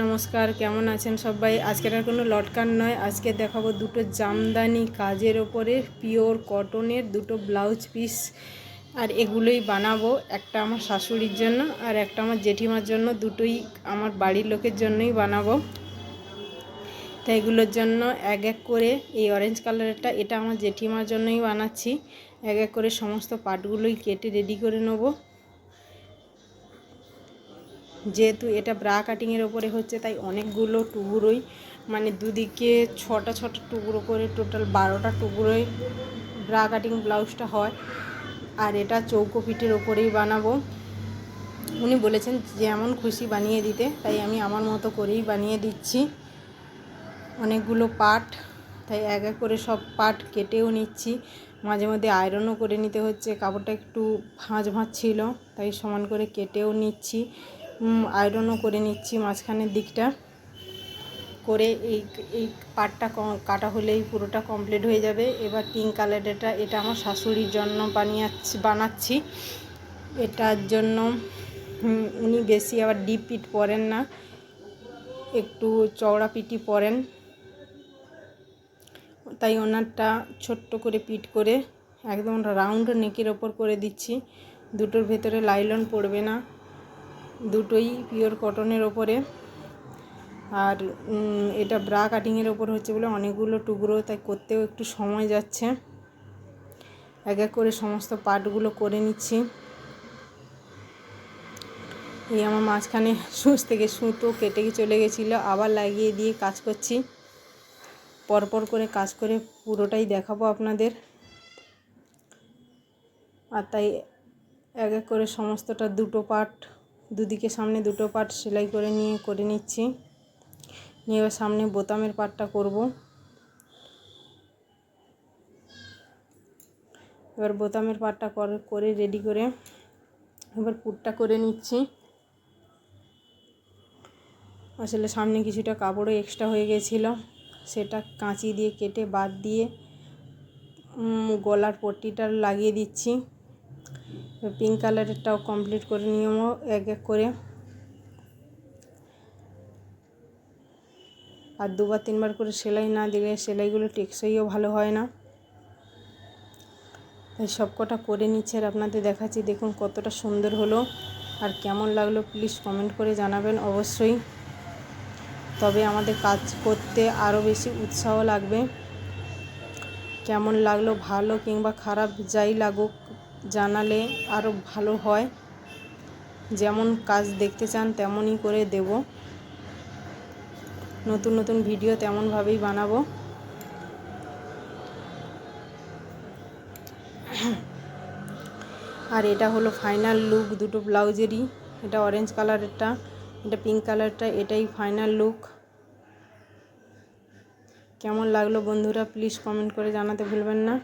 নমস্কার, কেমন আছেন সবাই? আজকের আর কোনো লটকান নয়। আজকে দেখাবো দুটো জামদানি কাজের ওপরে পিওর কটনের দুটো ব্লাউজ পিস। আর এগুলোই বানাবো, একটা আমার শাশুড়ির জন্য আর একটা আমার জেঠিমার জন্য। দুটোই আমার বাড়ির লোকের জন্যই বানাবো। তাই এগুলোর জন্য এক এক করে এই অরেঞ্জ কালারেরটা এটা আমার জেঠিমার জন্যই বানাচ্ছি। এক এক করে সমস্ত পাটগুলোই কেটে রেডি করে নেব। যেহেতু এটা ব্রা কাটিংয়ের ওপরে হচ্ছে, তাই অনেকগুলো টুকরোই মানে দুদিকে ছটা ছটা টুকরো করে টোটাল বারোটা টুকরোই ব্রা কাটিং ব্লাউজটা হয়। আর এটা চৌকো পিঠের ওপরেই বানাবো। উনি বলেছেন যেমন খুশি বানিয়ে দিতে। তাই আমি আমার মতো করেই বানিয়ে দিচ্ছি। অনেকগুলো পাট, তাই এক এক করে সব পাট কেটেও নিচ্ছি। মাঝে মধ্যে আয়রনও করে নিতে হচ্ছে। কাপড়টা একটু ভাঁজ ভাঁজ ছিল, তাই সমান করে কেটেও নিচ্ছি। আয়রনও করে নিচ্ছি মাঝখানের দিকটা। করে এই এই পাটটা কাটা হলেই পুরোটা কমপ্লিট হয়ে যাবে। এবার পিঙ্ক কালারেরটা এটা আমার শাশুড়ির জন্য বানিয়াচ্ছি, বানাচ্ছি। এটার জন্য উনি বেশি আবার ডিপ পিট পরেন না। একটু চওড়া পিটি পরেন। তাই ওনারটা ছোট্ট করে পিট করে একদম রাউন্ড নেকের ওপর করে দিচ্ছি। দুটোর ভেতরে লাইলন পড়বে না। দুটোই পিওর কটনের ওপরে। আর এটা ব্রা কাটিংয়ের ওপর হচ্ছে বলে অনেকগুলো টুকরো, তাই করতেও একটু সময় যাচ্ছে। এক এক করে সমস্ত পার্টগুলো করে নিচ্ছি। এই আমার মাঝখানে সুচ থেকে সুতো কেটে চলে গেছিল, আবার লাগিয়ে দিয়ে কাজ করছি। পরপর করে কাজ করে পুরোটাই দেখাবো আপনাদের। আর তাই এক এক করে সমস্তটা দুটো পার্ট দুদিকে সামনে দুটো পার্ট সেলাই করে নিয়ে, করে নিচ্ছি। নিয়ে এবার সামনে বোতামের পার্টটা করব। এবার বোতামের পার্টটা করে রেডি করে এবার পুটটা করে নিচ্ছি। আসলে সামনে কিছুটা কাপড়ও এক্সট্রা হয়ে গেছিল। সেটা কাঁচি দিয়ে কেটে বাদ দিয়ে গলার পট্টিটা লাগিয়ে দিচ্ছি। পিঙ্ক কালারেরটাও কমপ্লিট করে নিয়মও এক এক করে। আর দুবার তিনবার করে সেলাই না দিলে সেলাইগুলো টেকসইও ভালো হয় না। তাই সব কটা করে নিচ্ছে আর আপনাদের দেখাচ্ছি, দেখুন কতটা সুন্দর হলো। আর কেমন লাগল প্লিজ কমেন্ট করে জানাবেন অবশ্যই। তবে আমাদের কাজ করতে আরও বেশি উৎসাহ লাগবে। কেমন লাগল ভালো কিংবা খারাপ যাই লাগুক জানালে আরও ভালো হয়। যেমন কাজ দেখতে চান, তেমনই করে দেব। নতুন নতুন ভিডিও তেমনভাবেই বানাবো। আর এটা হলো ফাইনাল লুক দুটো ব্লাউজেরই। এটা অরেঞ্জ কালারেরটা এটা পিঙ্ক কালারটা এটাই ফাইনাল লুক কেমন লাগল বন্ধুরা প্লিজ কমেন্ট করে জানাতে ভুলবেন না।